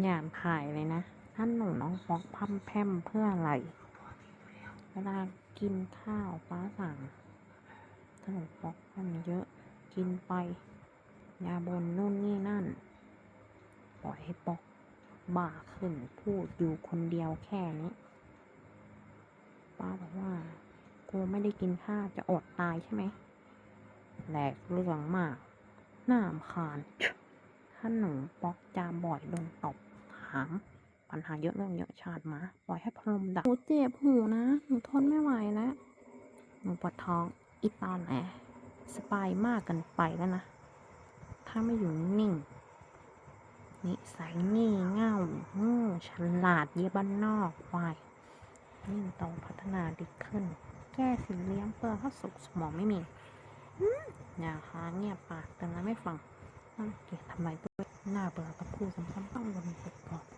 อย่าถ่ายเลยนะท่านหนูน้องฟอกพัมแพมเพื่ออะไร เวลากินข้าวฟ้าสั่งขนมฟอกมันเยอะ กินไปยาบนนู่นนี่นั่น ปล่อยให้ปอกบ้าขึ้นพูดอยู่คนเดียวแค่นี้ ป้าบอกว่ากูไม่ได้กินข้าวจะอดตายใช่ไหมแหลกเรื่องมาก น่ารำคาญ ถ้าหนูป๊อกจามบ่อยโดนตบถามปัญหาเยอะเรื่องเยอะชาติมาปล่อยให้พรมดักหนูเจ็บหูนะหนูทนไม่ไหวแล้วหนูปวดท้องอีตอนแหนสปายมากกันไปแล้วนะ ถ้าไม่อยู่นิ่งนิสัยงี่เง่างูฉลาดเยี่ยบ้านนอกวายยิ่งโตพัฒนาดีขึ้น แก้สิเลี้ยงเปลือกข้าสุกสมองไม่มีอืมอย่าค้าเงียบปากแต่ละไม่ฟัง น่าเกลียดทำไมด้วยหน้าเบื่อกับคู่สำคัญต้องวนไปก่อน